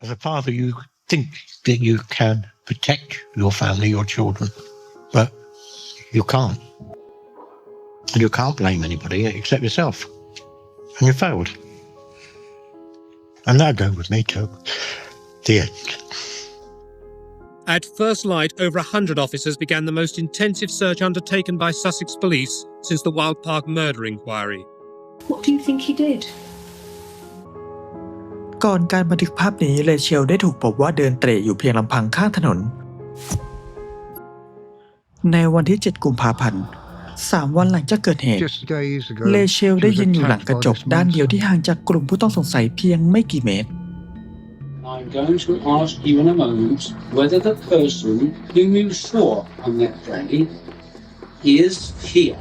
As a father, you think that you can protect your family, your children, but you can't. And you can't blame anybody except yourself. And you failed. And that'll go with me too. The end. At first light, over 100 officers began the most intensive search undertaken by Sussex Police since the Wild Park murder inquiry. What do you think he did? ก่อนการบันทึกภาพนี้เลเชลได้ถูกพบว่าเดินเตร่อยู่เพียงลำพังข้างถนน ในวันที่ 7 กุมภาพันธ์3วันหลังจากเกิดเหตุ Just days ago, เลเชลได้ยืนอยู่หลังกระจกด้านเดียวที่ห่างจากกลุ่มผู้ต้องสงสัยเพียงไม่กี่เมตร I'm going to ask you in a moment whether the person whom you saw on that day is here.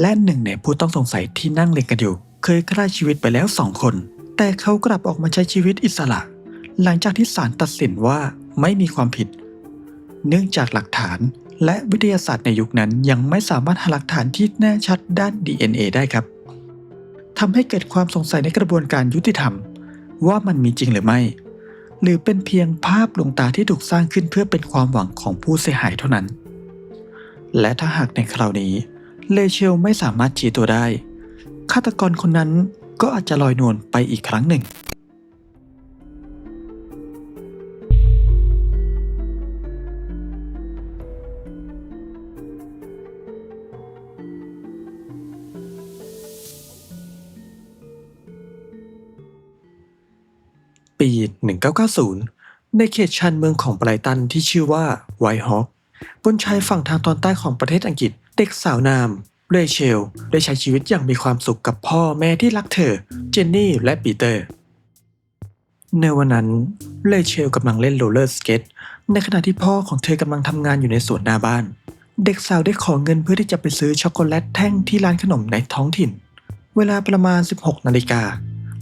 และหนึ่งในผู้ต้องสงสัยที่นั่งเล็งกันอยู่ เคยฆ่าชีวิตไปแล้วสองคน แต่เขากลับออกมาใช้ชีวิตอิสระ หลังจากที่ศาลตัดสินว่าไม่มีความผิด เนื่องจากหลักฐานและวิทยาศาสตร์ในยุคนั้นยังไม่สามารถหาหลักฐานที่แน่ชัดด้าน DNA ได้ครับทำให้เกิดความสงสัยในกระบวนการยุติธรรม ว่ามันมีจริงหรือไม่ หรือเป็นเพียงภาพลวงตาที่ถูกสร้างขึ้นเพื่อเป็นความหวังของผู้เสียหายเท่านั้น และถ้าหากในคราวนี้เลเชลไม่สามารถชี้ตัวได้ฆาตกรคนนั้น ก็อาจจะลอยนวลไปอีกครั้งหนึ่ง ปี 1990 ในเขตชานเมืองของไบรตันที่ชื่อว่าไวท์ฮอคบนชายฝั่งทางตอนใต้ของประเทศอังกฤษ เด็กสาวนาม เรเชลได้ใช้ชีวิตอย่างมีความสุขกับพ่อแม่ที่รักเธอ เจนนี่และปีเตอร์ ในวันนั้น เรเชลกำลังเล่นโรลเลอร์สเก็ตในขณะที่พ่อของเธอกำลังทำงานอยู่ในสวนหน้าบ้าน เด็กสาวได้ขอเงินเพื่อที่จะไปซื้อช็อกโกแลตแท่งที่ร้านขนมในท้องถิ่น เวลาประมาณ 16 นาฬิกา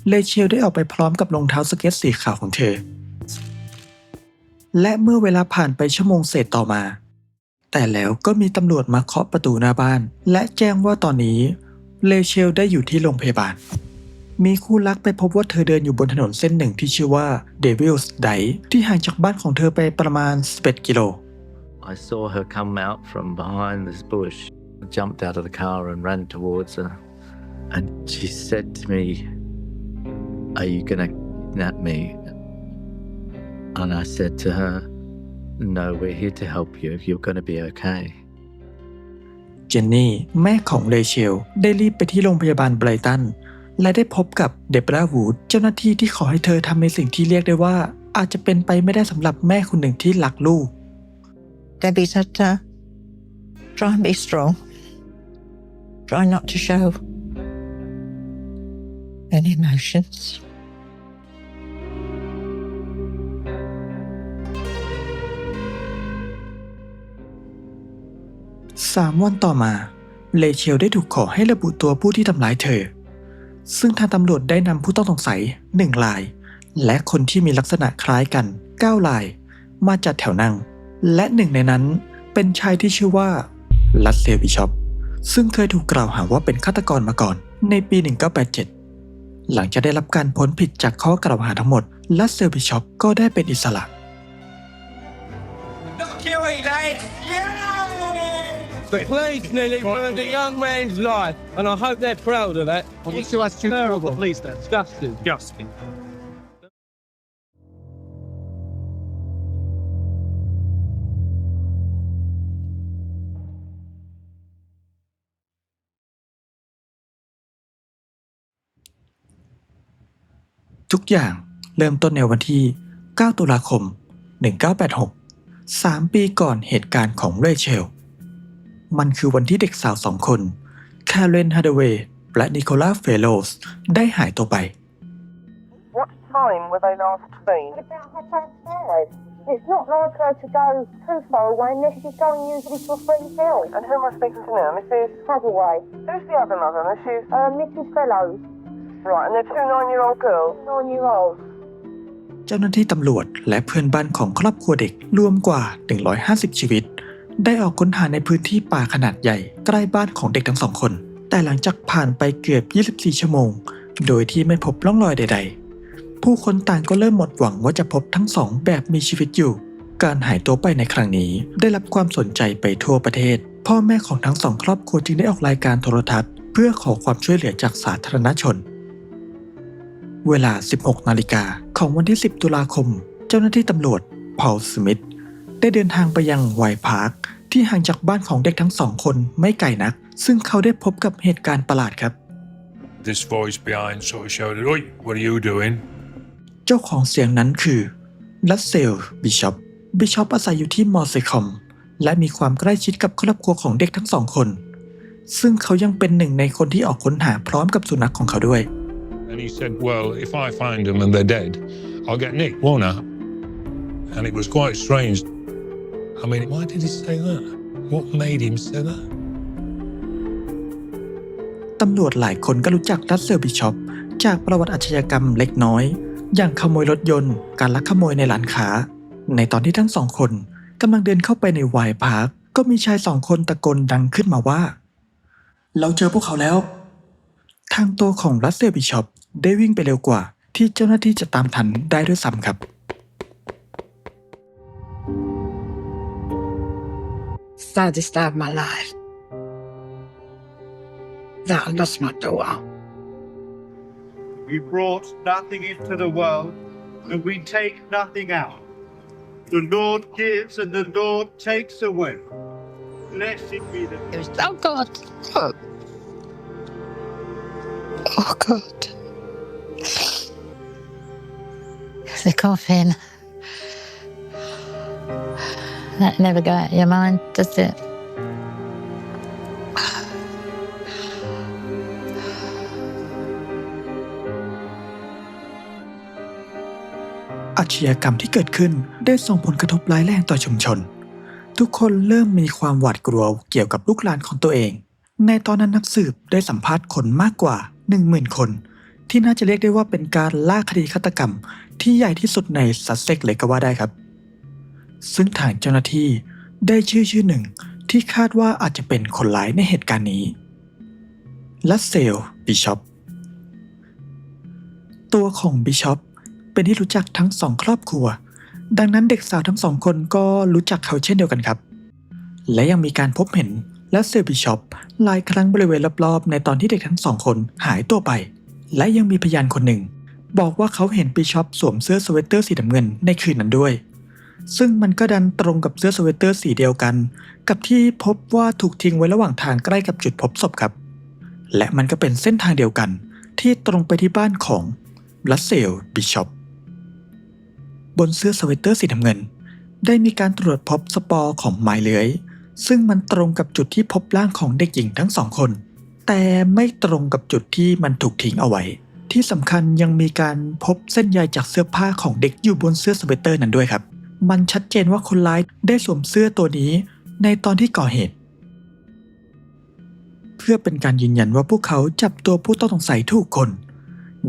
เลเชลได้ออกไปพร้อมกับรองเท้าสเก็ตสีขาวของเธอ และเมื่อเวลาผ่านไปชั่วโมงเศษต่อมา แต่แล้วก็มีตำรวจมาเคาะประตูหน้าบ้าน และแจ้งว่าตอนนี้เลเชลได้อยู่ที่โรงพยาบาล มีคู่รักไปพบว่าเธอเดินอยู่บนถนนเส้นหนึ่งที่ชื่อว่า Devil's d i ที่ห่างจากบ้านของเธอไปประมาณ 11 กิโล I saw her come out from behind this bush. I jumped out of the car and ran towards her. And she said to me, Are you going to kidnap me? And I said to her, No, we're here to help you. You're going to be okay. เจนนี่ แม่ของเลเชล ได้รีบไปที่โรงพยาบาลไบรตัน และได้พบกับเดบราวูดเจ้าหน้าที่ที่ขอให้เธอทำในสิ่งที่เรียกได้ว่า อาจจะเป็นไปไม่ได้สำหรับแม่คนหนึ่งที่รักลูก Debbie said, uh, try and be strong. Try not to show any emotions. สามวันต่อมา เลเชลได้ถูกขอให้ระบุตัวผู้ที่ทำร้ายเธอ ซึ่งทางตำรวจได้นำผู้ต้องสงสัยหนึ่งลาย และคนที่มีลักษณะคล้ายกัน9ลาย มาจัดแถวนั่ง และหนึ่งในนั้นเป็นชายที่ชื่อว่าลัสเซลบิชอปซึ่งเคยถูกกล่าวหาว่าเป็นฆาตกรมาก่อน ในปี 1987 หลังจากได้รับการพ้นผิดจากข้อกล่าวหาทั้งหมดลัสเซลบิชอปก็ได้เป็นอิสระ The police nearly ruined a young man's life, and I hope they're proud of that. It's just terrible. Police, that's disgusting. Disgusting. ทุกอย่างเริ่มต้นในวันที่ 9 ตุลาคม 1986 3 ปีก่อนเหตุการณ์ของเรเชล มันคือวันที่เด็กสาวสองคนแคเรนฮาร์ดเวย์และนิโคลัสเฟโลสได้หายตัวไป What time were they last seen? about half past five. It's not like her to go too far away unless she's going usually to a friend's house. And who am I speaking to now? Mrs. Hathaway. Who's the other mother? Mrs. Uh, Mrs. Fellows, Right, and they're two nine-year-old girls. nine-year-old. เจ้าหน้าที่ตำรวจและเพื่อนบ้านของครอบครัวเด็กรวมกว่า 150 ชีวิต ได้ออกค้นหาในพื้นที่ป่าขนาดใหญ่ใกล้บ้านของเด็กทั้งสองคน แต่หลังจากผ่านไปเกือบ 24 ชั่วโมง โดยที่ไม่พบร่องรอยใด ๆ ผู้คนต่างก็เริ่มหมดหวังว่าจะพบทั้งสองแบบมีชีวิตอยู่ การหายตัวไปในครั้งนี้ ได้รับความสนใจไปทั่วประเทศ พ่อแม่ของทั้งสองครอบครัวจึงได้ออกรายการโทรทัศน์ เพื่อขอความช่วยเหลือจากสาธารณชน เวลา 16 นาฬิกาของวันที่ 10 ตุลาคม เจ้าหน้าที่ตำรวจพอลสมิธ ได้เดินทางไปยังไวท์พาร์คที่ห่างจากบ้านของเด็กทั้งสองคนไม่ไกลนัก ซึ่งเขาได้พบกับเหตุการณ์ประหลาดครับ This voice behind sort of shouted, Oi, what are you doing? เจ้าของเสียงนั้นคือลัสเซลบิชอปบิชอปอาศัยอยู่ที่มอร์เซคอม และมีความใกล้ชิดกับครอบครัวของเด็กทั้งสองคน ซึ่งเขายังเป็นหนึ่งในคนที่ออกค้นหาพร้อมกับสุนัขของเขาด้วย And he said, Well, if I find them and they're dead, I'll get Nick, won't I? And it was quite strange. I mean, why did he say that? What made him say that? ตำรวจหลายคนก็รู้จักรัสเซลบิชอปจากประวัติอาชญากรรมเล็กน้อย อย่างขโมยรถยนต์ การลักขโมยในร้านค้า ในตอนที่ทั้งสองคนกำลังเดินเข้าไปในไวน์พาร์คก็มีชายสองคนตะโกนดังขึ้นมาว่า เราเจอพวกเขาแล้ว ทางตัวของรัสเซลบิชอปได้วิ่งไปเร็วกว่า ที่เจ้าหน้าที่จะตามทันได้ด้วยซ้ำครับ saddest day of my life. That I lost my daughter. We brought nothing into the world, and we take nothing out. The Lord gives and the Lord takes away. Blessed be the Oh God. Oh, oh God. The coffin. That never go out of your mind, does it? อาชญากรรมที่เกิดขึ้นได้ส่งผลกระทบร้ายแรงต่อชุมชน ทุกคนเริ่มมีความหวาดกลัวเกี่ยวกับลูกหลานของตัวเอง ในตอนนั้นนักสืบได้สัมภาษณ์คนมากกว่า 10,000 คน ที่น่าจะเรียกได้ว่าเป็นการล่าคดีฆาตกรรม ที่ใหญ่ที่สุดในซัสเซ็กเลยก็ว่าได้ครับ ซึ่งทางเจ้าหน้าที่ได้ชื่อชื่อหนึ่งที่คาดว่าอาจจะเป็นคนร้ายในเหตุการณ์นี้ ลัสเซลบิชอปตัวของบิชอปเป็นที่รู้จักทั้งสองครอบครัว ดังนั้นเด็กสาวทั้งสองคนก็รู้จักเขาเช่นเดียวกันครับ และยังมีการพบเห็นและเซอร์บิชอปหลายครั้งบริเวณรอบๆ ในตอนที่เด็กทั้งสองคนหายตัวไป และยังมีพยานคนหนึ่ง บอกว่าเขาเห็นบิชอปสวมเสื้อสเวตเตอร์สีน้ำเงินในคืนนั้นด้วย ซึ่งมันก็ดันตรงกับเสื้อสเวตเตอร์สีเดียวกัน กับที่พบว่าถูกทิ้งไว้ระหว่างทางใกล้กับจุดพบศพครับ และมันก็เป็นเส้นทางเดียวกัน ที่ตรงไปที่บ้านของลัสเซลบิชอปบนเสื้อสเวตเตอร์สีน้ำเงิน ได้มีการตรวจพบสปอร์ของไม้เลื้อย ซึ่งมันตรงกับจุดที่พบร่างของเด็กหญิงทั้งสองคน แต่ไม่ตรงกับจุดที่มันถูกทิ้งเอาไว้ ที่สำคัญยังมีการพบเส้นใยจากเสื้อผ้าของเด็กอยู่บนเสื้อสเวตเตอร์นั้นด้วยครับ มันชัดเจนว่าคนร้ายได้สวมเสื้อตัวนี้ในตอนที่ก่อเหตุ เพื่อเป็นการยืนยันว่าพวกเขาจับตัวผู้ต้องสงสัยถูกคน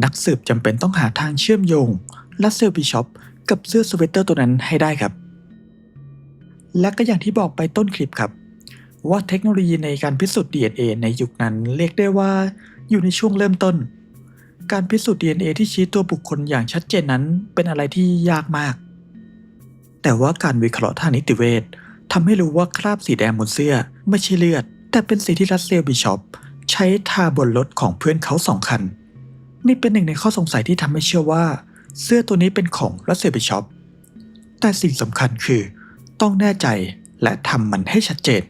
นักสืบจำเป็นต้องหาทางเชื่อมโยงลัสเซลบิชอปกับเสื้อสเวตเตอร์ตัวนั้นให้ได้ครับ และก็อย่างที่บอกไปต้นคลิปครับ ว่าเทคโนโลยีในการพิสูจน์ DNA ในยุคนั้นเรียกได้ว่าอยู่ในช่วงเริ่มต้น การพิสูจน์ DNA ที่ชี้ตัวบุคคลอย่างชัดเจนนั้นเป็นอะไรที่ยากมาก แต่ว่าการวิเคราะห์ทางนิติเวชทำให้รู้ว่าคราบสีแดงบนเสื้อไม่ใช่เลือด แต่เป็นสีที่รัสเซลบิชอปใช้ทาบนรถของเพื่อนเขาสองคัน นี่เป็นหนึ่งในข้อสงสัยที่ทำให้เชื่อว่า เสื้อตัวนี้เป็นของรัสเซลบิชอปแต่สิ่งสำคัญคือ ต้องแน่ใจและทำมันให้ชัดเจน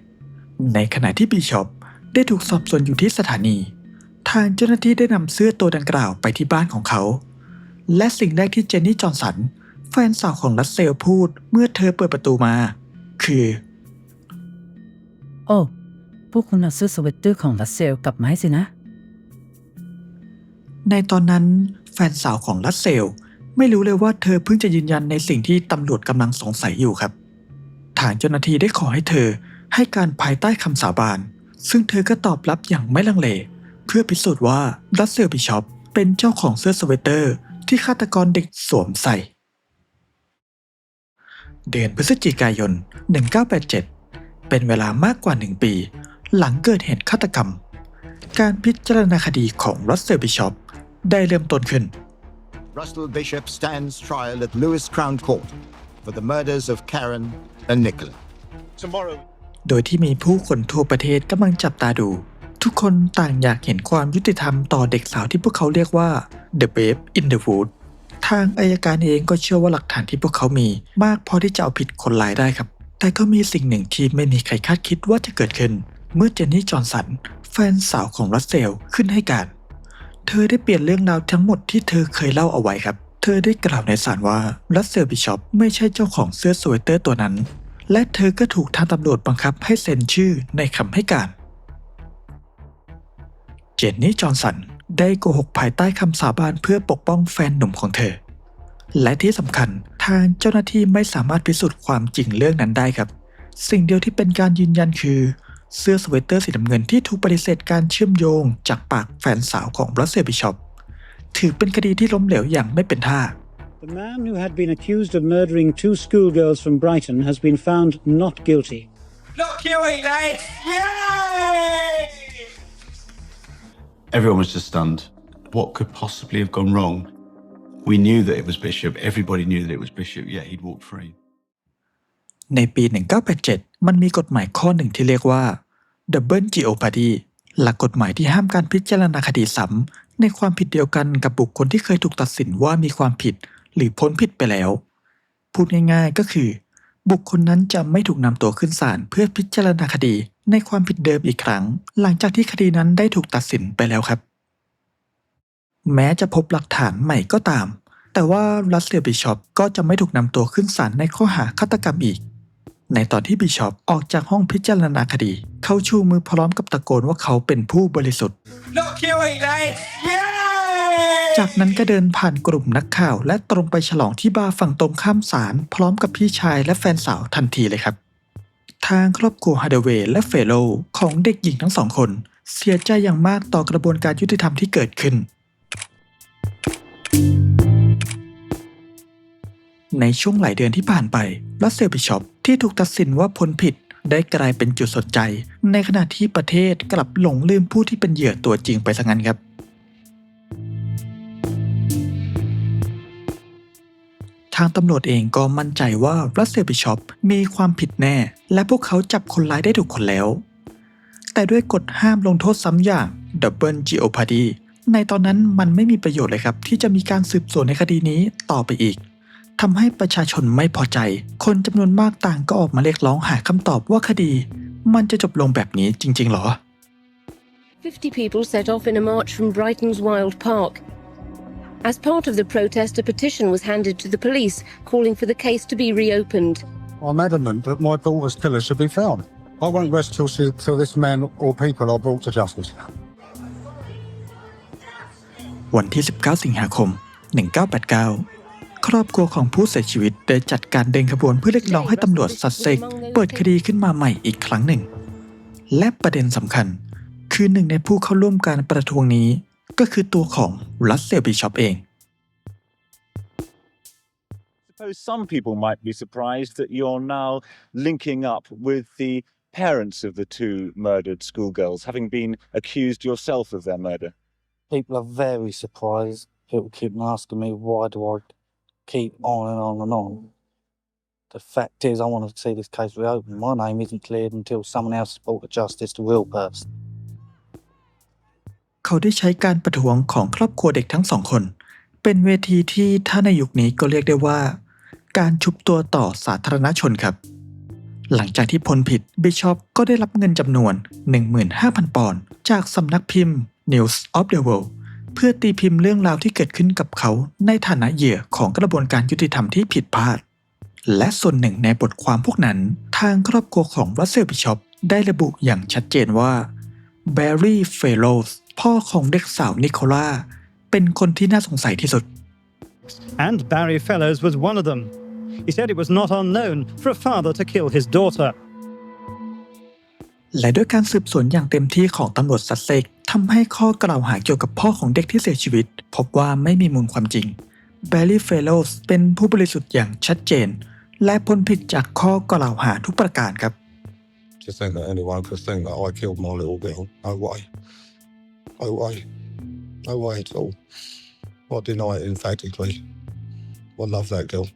ในขณะที่บิชอปได้ถูกสอบสวนอยู่ที่สถานี ทางเจ้าหน้าที่ได้นำเสื้อตัวดังกล่าวไปที่บ้านของเขา และสิ่งแรกที่เจนนี่จอห์นสัน แฟนสาวของรัสเซลพูดเมื่อเธอเปิดประตูมา คือ โอ้ พวกคุณเอาเสื้อสเวตเตอร์ของรัสเซลกลับมาให้สินะ ในตอนนั้น แฟนสาวของรัสเซลไม่รู้เลยว่าเธอเพิ่งจะยืนยันในสิ่งที่ตำรวจกำลังสงสัยอยู่ครับ ทางเจ้าหน้าที่ได้ขอให้เธอให้การภายใต้คำสาบาน ซึ่งเธอก็ตอบรับอย่างไม่ลังเล เพื่อพิสูจน์ว่ารัสเซลบิชอปเป็นเจ้าของเสื้อสเวตเตอร์ที่ฆาตกรเด็กสวมใส่ เดือนพฤศจิกายน 1987 เป็นเวลามากกว่า1ปี หลังเกิดเหตุฆาตกรรม การพิจารณาคดีของรัสเซลบิชอปได้เริ่มต้นขึ้น Russell Bishop stands trial at Lewis Crown Court for the murders of Karen and Nicola. Tomorrow, โดยที่มีผู้คนทั่วประเทศกำลังจับตาดู ทุกคนต่างอยากเห็นความยุติธรรมต่อเด็กสาวที่พวกเขาเรียกว่า The Babe in the Wood ทางอายการเองก็เชื่อว่าหลักฐานที่พวกเขามี มากพอที่จะเอาผิดคนร้ายได้ครับ แต่ก็มีสิ่งหนึ่งที่ไม่มีใครคาดคิดว่าจะเกิดขึ้น เมื่อเจนนี่จอห์นสัน แฟนสาวของรัสเซลขึ้นให้การ เธอได้เปลี่ยนเรื่องราวทั้งหมดที่เธอเคยเล่าเอาไว้ครับ เธอได้กล่าวในศาลว่ารัสเซลบิชอปไม่ใช่เจ้าของเสื้อสเวตเตอร์ตัวนั้น และเธอก็ถูกทางตำรวจบังคับให้เซ็นชื่อในคำให้การ เจนนี่จอห์นสัน ได้โกหกภายใต้คำสาบานเพื่อปกป้องแฟนหนุ่มของเธอ และที่สำคัญทางเจ้าหน้าที่ไม่สามารถพิสูจน์ความจริงเรื่องนั้นได้ครับ สิ่งเดียวที่เป็นการยืนยันคือ เสื้อสเวตเตอร์สีน้ำเงินที่ถูกปฏิเสธการเชื่อมโยงจากปากแฟนสาวของรัสเซลบิชอปถือเป็นคดีที่ล้มเหลวอย่างไม่เป็นท่า The man who had been accused of murdering two schoolgirls from Brighton has been found not guilty. Not killing, eh? Yay! Everyone was just stunned. What could possibly have gone wrong? We knew that it was Bishop. Everybody knew that it was Bishop, yet he'd walked free. ในปี 1987 มันมีกฎหมายข้อหนึ่งที่เรียกว่า Double Jeopardy หลักกฎหมายที่ห้ามการพิจารณาคดีซ้ำในความผิดเดียวกันกับบุคคลที่เคยถูกตัดสินว่ามีความผิด หรือพ้นผิดไปแล้ว พูดง่ายๆก็คือ บุคคลนั้นจะไม่ถูกนำตัวขึ้นศาลเพื่อพิจารณาคดีในความผิดเดิมอีกครั้ง หลังจากที่คดีนั้นได้ถูกตัดสินไปแล้วครับ แม้จะพบหลักฐานใหม่ก็ตาม แต่ว่ารัสเซียบิชอปก็จะไม่ถูกนำตัวขึ้นศาลในข้อหาฆาตกรรมอีก ในตอนที่บิชอปออกจากห้องพิจารณาคดี เขาชูมือพร้อมกับตะโกนว่าเขาเป็นผู้บริสุทธิ์ Not killing, eh? Yay! จากนั้นก็เดินผ่านกลุ่มนักข่าว และตรงไปฉลองที่บาร์ฝั่งตรงข้ามศาลพร้อมกับพี่ชายและแฟนสาวทันทีเลยครับ ทางครอบครัวฮาร์เดเวย์และเฟโลของเด็กหญิงทั้งสองคน เสียใจอย่างมากต่อกระบวนการยุติธรรมที่เกิดขึ้น ในช่วงหลายเดือนที่ผ่านไปรัสเซลบิชอปที่ถูกตัดสินว่าพ้นผิดได้กลายเป็นจุดสนใจ ในขณะที่ประเทศกลับหลงลืมผู้ที่เป็นเหยื่อตัวจริงไปซะงั้นครับางตำรวจเองก็มั่นใจว่ารัสเซลบิชอปมีความผิดแน่ และพวกเขาจับคนร้ายได้ถูกคนแล้ว แต่ด้วยกฎห้ามลงโทษซ้ำอย่าง Double Jeopardy ในตอนนั้นมันไม่มีประโยชน์เลยครับ ที่จะมีการสืบสวนในคดีนี้ต่อไปอีกทำให้ประชาชนไม่พอใจ คนจำนวนมากต่างก็ออกมาเรียกร้องหาคำตอบว่าคดี มันจะจบลงแบบนี้จริง ๆ หรอ 50 people set off in a march from Brighton's Wild Park. As part of the protest, a petition was handed to the police calling for the case to be reopened. I'm adamant that my daughter's killer should be found. I won't rest till, she, till this man or people are brought to justice. วันที่ 19 สิงหาคม 1989 ครอบครัวของผู้เสียชีวิตได้จัดการเดินขบวนเพื่อเรียกร้องให้ตำรวจซัสเซ็กเปิดคดีขึ้นมาใหม่อีกครั้งหนึ่ง และประเด็นสำคัญ คือหนึ่งในผู้เข้าร่วมการประท้วงนี้ ก็คือตัวของรัสเซลบิชอปเอง suppose some people might be surprised that you're now linking up with the parents of the two murdered schoolgirls, having been accused yourself of their murder. People are very surprised. People keep asking me why do I keep on and on and on. The fact is, I want to see this case reopened. My name isn't cleared until someone else is brought to justice, the real person. เขาได้ใช้การประท้วงของครอบครัวเด็กทั้งสองคน เป็นเวทีที่ถ้าในยุคนี้ก็เรียกได้ว่า การชุบตัวต่อสาธารณชนครับ หลังจากที่พ้นผิดบิชอปก็ได้รับเงินจำนวน 15,000 ปอนด์จากสำนักพิมพ์ News of the World เพื่อตีพิมพ์เรื่องราวที่เกิดขึ้นกับเขาในฐานะเหยื่อของกระบวนการยุติธรรมที่ผิดพลาด และส่วนหนึ่งในบทความพวกนั้น ทางครอบครัวของรัสเซลบิชอปได้ระบุอย่างชัดเจนว่าแบร์รี่เฟโลส พ่อของเด็กสาวนิโคลาเป็นคนที่น่าสงสัยที่สุด And Barry Fellows was one of them. He said it was not unknown for a father to kill his daughter. และด้วยการสืบสวนอย่างเต็มที่ของตำรวจซัสเซ็กทำให้ข้อกล่าวหาเกี่ยวกับพ่อของเด็กที่เสียชีวิต พบว่าไม่มีมูลความจริงแบร์รี่เฟโลสเป็นผู้บริสุทธิ์อย่างชัดเจน และพ้นผิดจากข้อกล่าวหาทุกประการครับ To think that anyone could think that I killed my little girl. No way. No way. No way at all. What deny it emphatically. I love that girl.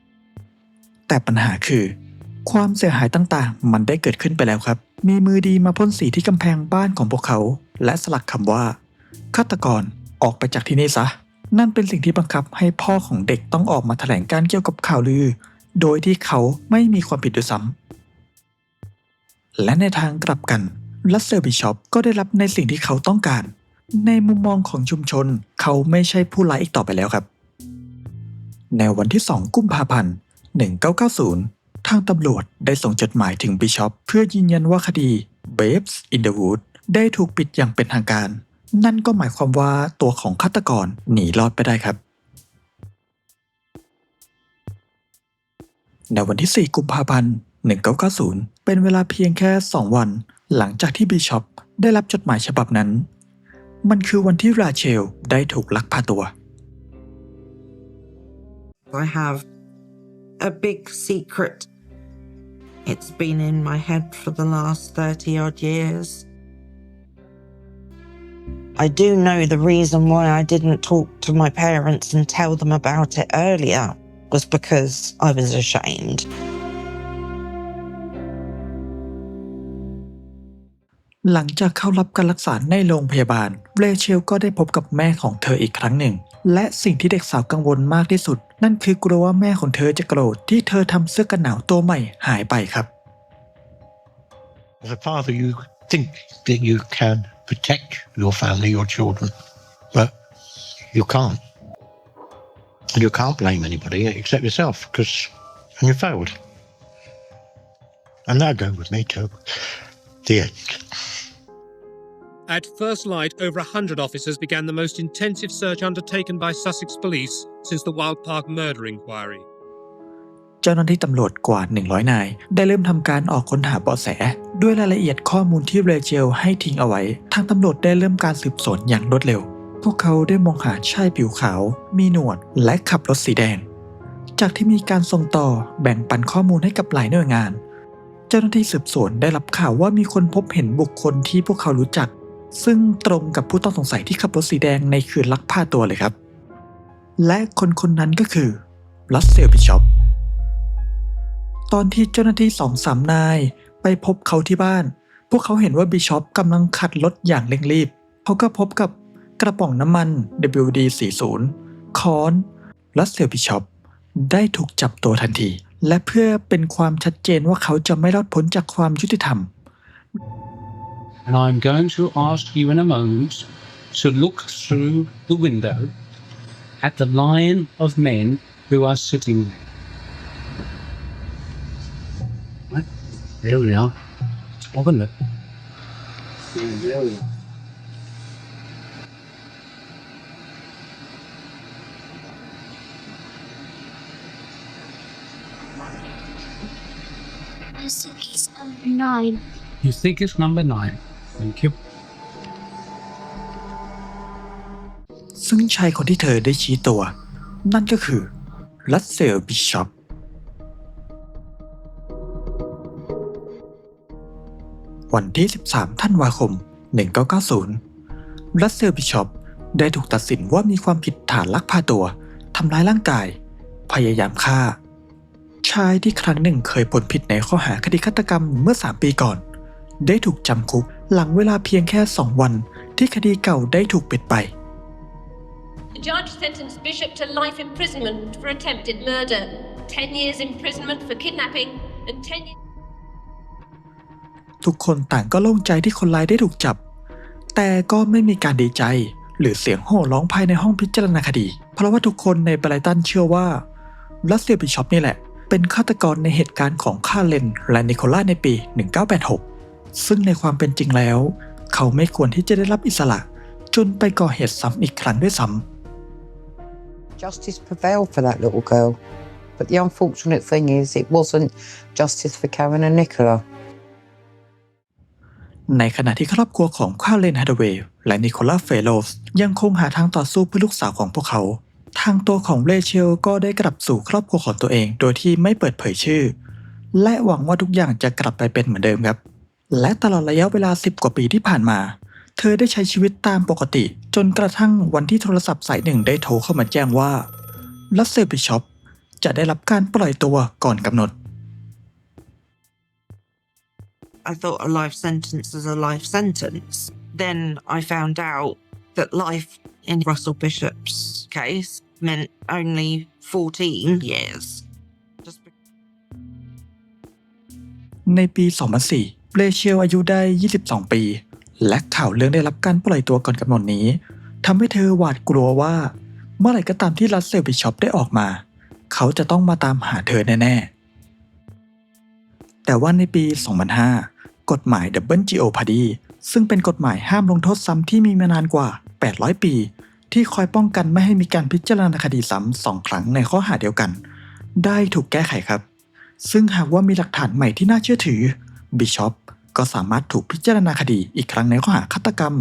แต่ปัญหาคือ ความเสียหายต่างๆ มันได้เกิดขึ้นไปแล้วครับ มีมือดีมาพ่นสีที่กำแพงบ้านของพวกเขา และสลักคำว่า ฆาตกรออกไปจากที่นี่ซะ นั่นเป็นสิ่งที่บังคับให้พ่อของเด็กต้องออกมาแถลงการเกี่ยวกับข่าวลือ โดยที่เขาไม่มีความผิดด้วยซ้ำและในทางกลับกันลัสเซอร์บิชอปก็ได้รับในสิ่งที่เขาต้องการ ในมุมมองของชุมชน เขาไม่ใช่ผู้ร้ายอีกต่อไปแล้วครับ ในวันที่ 2 กุมภาพันธ์ 1990 ทางตำรวจได้ส่งจดหมายถึงบิชอปเพื่อยืนยันว่าคดี Babes in the Wood ได้ถูกปิดอย่างเป็นทางการ นั่นก็หมายความว่าตัวของฆาตกรหนีรอดไปได้ครับ ในวันที่ 4 กุมภาพันธ์ 1990 เป็นเวลาเพียงแค่ 2 วัน หลังจากที่บิชอปได้รับจดหมายฉบับนั้น มันคือวันที่ราเชลได้ถูกลักพาตัว I have a big secret. It's been in my head for the last 30 odd years. I do know the reason why I didn't talk to my parents and tell them about it earlier was because I was ashamed. หลังจากเข้ารับการรักษาในโรงพยาบาล เรเชลก็ได้พบกับแม่ของเธออีกครั้งหนึ่ง และสิ่งที่เด็กสาวกังวลมากที่สุด นั่นคือกลัวว่าแม่ของเธอจะโกรธที่เธอทำเสื้อกันหนาวตัวใหม่หายไปครับ As a father, you think that you can protect your family, your children, but you can't. You can't blame anybody except yourself because you failed. And that'll go with me too. The end. At first light, over 100 officers began the most intensive search undertaken by Sussex Police since the Wild Park murder inquiry. เจ้าหน้าที่ตำรวจกว่า 100 นาย ได้เริ่มทำการออกค้นหาเบาะแส ด้วยรายละเอียดข้อมูลที่เรเชลให้ทิ้งเอาไว้ ทางตำรวจได้เริ่มการสืบสวนอย่างรวดเร็ว พวกเขาได้มองหาชายผิวขาว มีหนวด และขับรถสีแดง จากที่มีการส่งต่อแบ่งปันข้อมูลให้กับหลายหน่วยงาน เจ้าหน้าที่สืบสวนได้รับข่าวว่ามีคนพบเห็นบุคคลที่พวกเขารู้จัก ซึ่งตรงกับผู้ต้องสงสัยที่ขับรถสีแดงในคืนลักพาตัวเลยครับ และคนคนนั้นก็คือรัสเซลบิชอปตอนที่เจ้าหน้าที่สองสามนายไปพบเขาที่บ้าน พวกเขาเห็นว่าบิชอปกำลังขัดรถอย่างเร่งรีบ เขาก็พบกับกระป๋องน้ำมัน WD-40 ค้อนรัสเซลบิชอปได้ถูกจับตัวทันที และเพื่อเป็นความชัดเจนว่าเขาจะไม่รอดพ้นจากความยุติธรรม And I'm going to ask you in a moment to look through the window at the line of men who are sitting there. There we are. Open it. Yeah, there we are. I think he's number nine. You think it's number nine? Thank you. ซึ่งชายคนที่เธอได้ชี้ตัว นั่นก็คือรัสเซลบิชอปวันที่ 13 ธันวาคม 1990 รัสเซลบิชอปได้ถูกตัดสินว่ามีความผิดฐานลักพาตัว ทำร้ายร่างกาย พยายามฆ่า ชายที่ครั้งหนึ่งเคยผลผิดในข้อหาคดีฆาตกรรมเมื่อ 3 ปีก่อน ได้ถูกจำคุก หลังเวลาเพียงแค่2วันที่คดีเก่าได้ถูกปิดไป The judge sentenced Bishop to life imprisonment for attempted murder, 10 years imprisonment for kidnapping, and 10 years. ทุกคนต่างก็โล่งใจที่คนร้ายได้ถูกจับ แต่ก็ไม่มีการดีใจ หรือเสียงโห่ร้องภายในห้องพิจารณาคดี เพราะว่าทุกคนในไบรตันเชื่อว่ารัสเซียบิชอปนี่แหละ เป็นฆาตกรในเหตุการณ์ของคาเลนและนิโคล่าในปี 1986 ซึ่งในความเป็นจริงแล้ว เขาไม่ควรที่จะได้รับอิสระ จนไปก่อเหตุซ้ำอีกครั้งด้วยซ้ำ Justice prevailed for that little girl. But the unfortunate thing is, it wasn't justice for Karen and Nicola. ในขณะที่ครอบครัวของคาเลนฮัตเวย์และนิโคลัสเฟโลสยังคงหาทางต่อสู้เพื่อลูกสาวของพวกเขา ทางตัวของเรเชลก็ได้กลับสู่ครอบครัวของตัวเอง โดยที่ไม่เปิดเผยชื่อ และหวังว่าทุกอย่างจะกลับไปเป็นเหมือนเดิมครับ และตลอดระยะเวลา 10 กว่าปีที่ผ่านมา เธอได้ใช้ชีวิตตามปกติ จนกระทั่งวันที่โทรศัพท์สายหนึ่งได้โทรเข้ามาแจ้งว่าลัสเซลบิชอปจะได้รับการปล่อยตัวก่อนกำหนด I thought a life sentence was a life sentence. Then I found out that life in Russell Bishop's case meant only 14 years. ในปี 2004 เบลเชลอายุได้ 22 ปี และข่าวเรื่องได้รับการปล่อยตัวก่อนกำหนดนี้ทำให้เธอหวาดกลัวว่า เมื่อไหร่ก็ตามที่รัสเซลบิชอปได้ออกมา เขาจะต้องมาตามหาเธอแน่ ๆ แต่ว่าในปี 2005 กฎหมาย WGO พอดีซึ่งเป็นกฎหมายห้ามลงโทษซ้ำที่มีมานานกว่า 800 ปี ที่คอยป้องกันไม่ให้มีการพิจารณาคดีซ้ำสองครั้งในข้อหาเดียวกัน ได้ถูกแก้ไขครับ ซึ่งหากว่ามีหลักฐานใหม่ที่น่าเชื่อถือบิชอป ก็สามารถถูกพิจารณาคดีอีกครั้งในข้อหาฆาตกรรม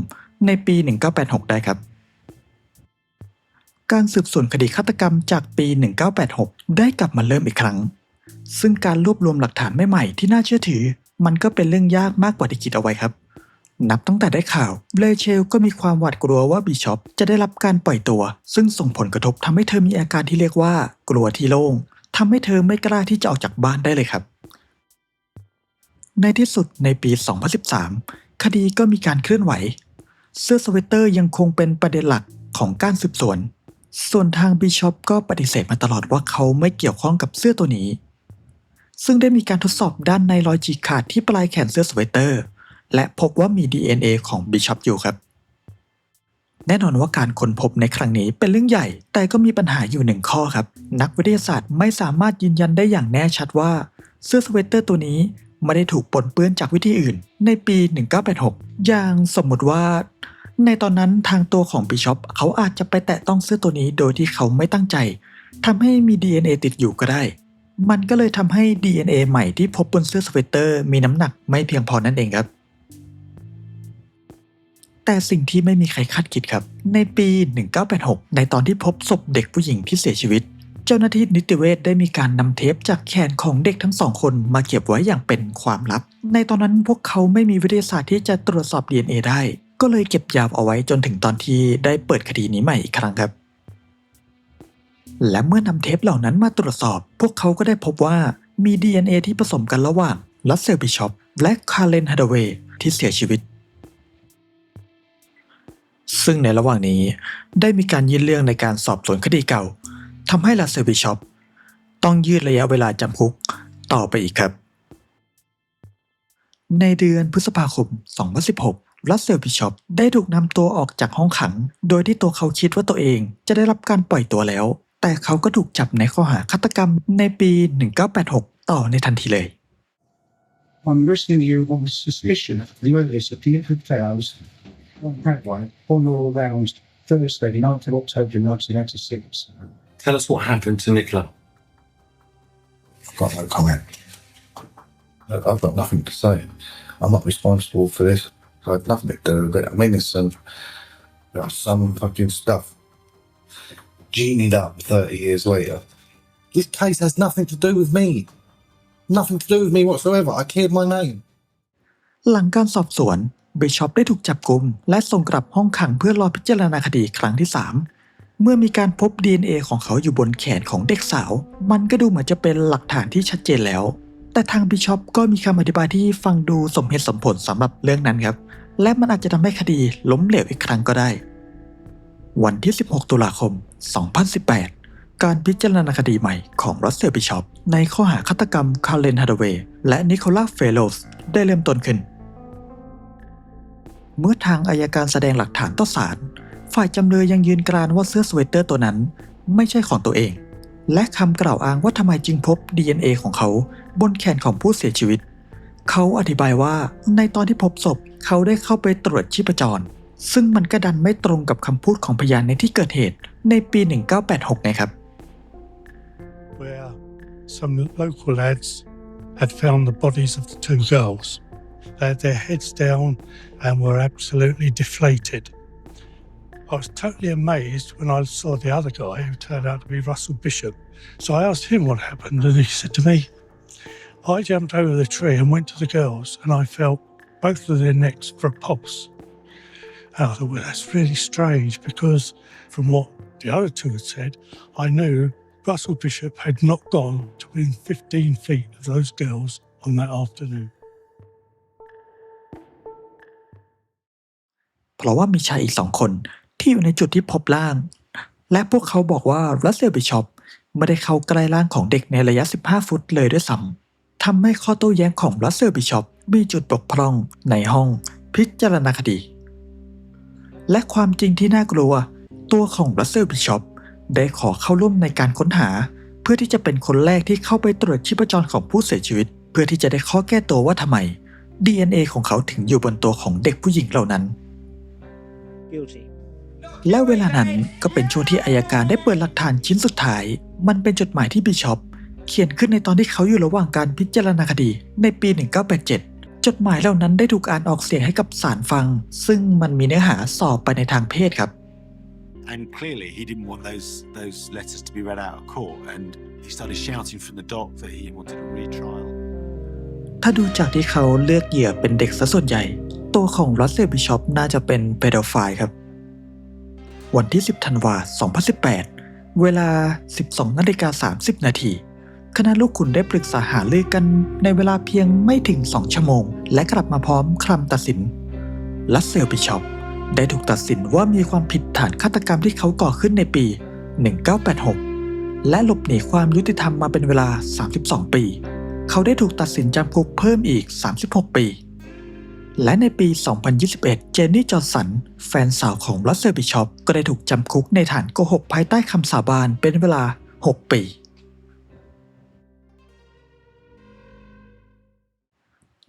ในปี 1986 ได้ครับ การสืบสวนคดีฆาตกรรมจากปี 1986 ได้กลับมาเริ่มอีกครั้ง ซึ่งการรวบรวมหลักฐานใหม่ๆที่น่าเชื่อถือ มันก็เป็นเรื่องยากมากกว่าที่คิดเอาไว้ครับ นับตั้งแต่ได้ข่าวเบลเชลก็มีความหวาดกลัวว่าบิชอปจะได้รับการปล่อยตัว ซึ่งส่งผลกระทบทำให้เธอมีอาการที่เรียกว่า กลัวที่โล่งทำให้เธอไม่กล้าที่จะออกจากบ้านได้เลยครับ ในที่สุดในปี 2013 คดีก็มีการเคลื่อนไหว เสื้อสเวตเตอร์ยังคงเป็นประเด็นหลักของการสืบสวน ส่วนทางบิชอปก็ปฏิเสธมาตลอดว่าเขาไม่เกี่ยวข้องกับเสื้อตัวนี้ ซึ่งได้มีการทดสอบด้านในรอยฉีกขาดที่ปลายแขนเสื้อสเวตเตอร์ และพบว่ามี DNA ของบิชอปอยู่ครับ แน่นอนว่าการค้นพบในครั้งนี้เป็นเรื่องใหญ่ แต่ก็มีปัญหาอยู่หนึ่งข้อครับ นักวิทยาศาสตร์ไม่สามารถยืนยันได้อย่างแน่ชัดว่าเสื้อสเวตเตอร์ตัวนี้ ไม่ได้ถูกปนเปื้อนจากวิธีอื่น ในปี 1986 อย่างสมมติว่า ในตอนนั้นทางตัวของบิชอปเขาอาจจะไปแตะต้องเสื้อตัวนี้โดยที่เขาไม่ตั้งใจทำให้มี DNA ติดอยู่ก็ได้ มันก็เลยทำให้ DNA ใหม่ที่พบบนเสื้อสเวตเตอร์มีน้ำหนักไม่เพียงพอนั่นเองครับ แต่สิ่งที่ไม่มีใครคาดคิดครับ ในปี 1986 ในตอนที่พบศพเด็กผู้หญิงที่เสียชีวิต เจ้าหน้าที่นิติเวชได้มีการนำเทปจากแขนของเด็กทั้งสองคนมาเก็บไว้อย่างเป็นความลับ ในตอนนั้นพวกเขาไม่มีวิทยาศาสตร์ที่จะตรวจสอบ DNA ได้ ก็เลยเก็บยาวเอาไว้จนถึงตอนที่ได้เปิดคดีนี้ใหม่อีกครั้งครับ และเมื่อนำเทปเหล่านั้นมาตรวจสอบ พวกเขาก็ได้พบว่ามี DNA ที่ผสมกันระหว่างลัสเซลบิชอปและคาร์เลนฮัดเวย์ที่เสียชีวิต ซึ่งในระหว่างนี้ได้มีการยื่นเรื่องในการสอบสวนคดีเก่า ทำให้ลัสเซลบิชอปต้องยืดระยะเวลาจำคุกต่อไปอีกครับ ในเดือนพฤษภาคม 2016 รัสเซลบิชอปได้ถูกนำตัวออกจากห้องขัง โดยที่ตัวเขาคิดว่าตัวเองจะได้รับการปล่อยตัวแล้ว แต่เขาก็ถูกจับในข้อหาฆาตกรรมในปี 1986 ต่อในทันทีเลย I'm arresting you on suspicion of the murders of Peter Flowers on Padway on or around Thursday, 9th of October 1986. Tell us what happened to Nicola. I've got no comment. Look, I've got nothing to say. I'm not responsible for this. I had nothing to do with it. I'm innocent. There's some fucking stuff genied up 30 years later. This case has nothing to do with me. Nothing to do with me whatsoever. I cleared my name. หลังการสอบสวน บิชอปได้ถูกจับกุม และส่งกลับห้องขังเพื่อรอพิจารณาคดีครั้งที่ 3 เมื่อมีการพบ DNA ของเขาอยู่บนแขนของเด็กสาว มันก็ดูเหมือนจะเป็นหลักฐานที่ชัดเจนแล้ว แต่ทางบิชอปก็มีคำอธิบายที่ฟังดูสมเหตุสมผลสำหรับเรื่องนั้นครับ และมันอาจจะทำให้คดีล้มเหลวอีกครั้งก็ได้ วันที่ 16 ตุลาคม 2018 การพิจารณาคดีใหม่ของรัสเซลบิชอปในข้อหาฆาตกรรมคาร์เลนฮัดเวย์และนิโคลัสเฟโลสได้เริ่มต้นขึ้น เมื่อทางอายการแสดงหลักฐานต่อศาล ฝ่ายจำเลยยังยืนกรานว่าเสื้อสเวตเตอร์ตัวนั้น ไม่ใช่ของตัวเอง และคำกล่าวอ้างว่าทำไมจึงพบ DNA ของเขา บนแขนของผู้เสียชีวิต เขาอธิบายว่าในตอนที่พบศพเขาได้เข้าไปตรวจชีพจร ซึ่งมันก็ดันไม่ตรงกับคำพูดของพยานในที่เกิดเหตุในปี 1986 นะครับ where some local lads had found the bodies of the two girls. They had their heads down and were absolutely deflated. I was totally amazed when I saw the other guy who turned out to be Russell Bishop. So I asked him what happened, and he said to me, I jumped over the tree and went to the girls, and I felt both of their necks for a pulse. And I thought, well, that's really strange because from what the other two had said, I knew Russell Bishop had not gone to within 15 feet of those girls on that afternoon. เพราะว่ามีชายอีกสองคน ที่อยู่ในจุดที่พบร่าง และพวกเขาบอกว่ารัสเซลบิชอปไม่ได้เข้าใกล้ร่างของเด็กในระยะ 15 ฟุตเลยด้วยซ้ำทำให้ข้อโต้แย้งของรัสเซลบิชอปมีจุดบกพร่องในห้องพิจารณาคดี และความจริงที่น่ากลัว ตัวของรัสเซลบิชอปได้ขอเข้าร่วมในการค้นหา เพื่อที่จะเป็นคนแรกที่เข้าไปตรวจชีพจรของผู้เสียชีวิต เพื่อที่จะได้ข้อแก้ตัวว่าทำไม DNA ของเขาถึงอยู่บนตัวของเด็กผู้หญิงเหล่านั้น Guilty. และเวลานั้นก็เป็นช่วงที่อายการได้เปิดหลักฐานชิ้นสุดท้าย มันเป็นจดหมายที่บิชอปเขียนขึ้นในตอนที่เขาอยู่ระหว่างการพิจารณาคดีในปี 1987 จดหมายเหล่านั้นได้ถูกอ่านออกเสียงให้กับศาลฟัง ซึ่งมันมีเนื้อหาสอบไปในทางเพศครับ And clearly, he didn't want those those letters to be read out of court, and he started shouting from the dock that he wanted a retrial. ถ้าดูจากที่เขาเลือกเหยื่อเป็นเด็กซะส่วนใหญ่ ตัวของรัสเซลบิชอปน่าจะเป็นเปโดไฟล์ครับ วันที่ 10 ธันวาคม2018 เวลา 12นาฬิกา30 นาทีคณะลูกขุนได้ปรึกษาหารือกันในเวลาเพียงไม่ถึง 2 ชั่วโมง และกลับมาพร้อมคำตัดสินรัสเซลบิชอปได้ถูกตัดสินว่ามีความผิดฐานฆาตกรรมที่เขาก่อขึ้นในปี 1986 และหลบหนีความยุติธรรมมาเป็นเวลา 32 ปี เขาได้ถูกตัดสินจำคุกเพิ่มอีก 36 ปี และในปี 2021 เจนนี่จอร์สัน แฟนสาวของรัสเซลบิชอปก็ได้ถูกจำคุกในฐานโกหกภายใต้คำสาบานเป็นเวลา 6 ปี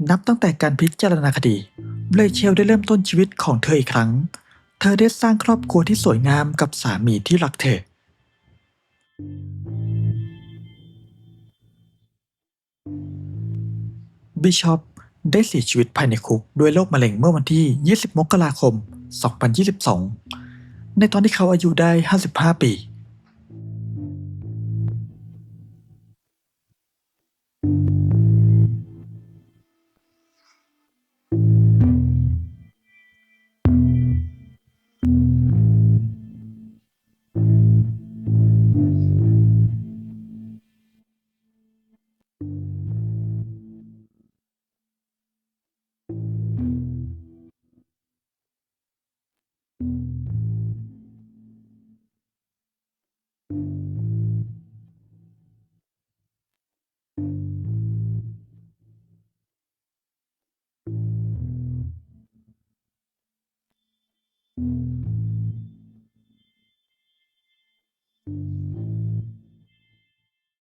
นับตั้งแต่การพิจารณาคดี เบลเชลได้เริ่มต้นชีวิตของเธออีกครั้ง เธอได้สร้างครอบครัวที่สวยงามกับสามีที่รักเธอบิชอป ได้เสียชีวิตภายในคุกด้วยโรคมะเร็งเมื่อวันที่ 20 มกราคม 2022 ในตอนที่เขาอายุได้ 55 ปี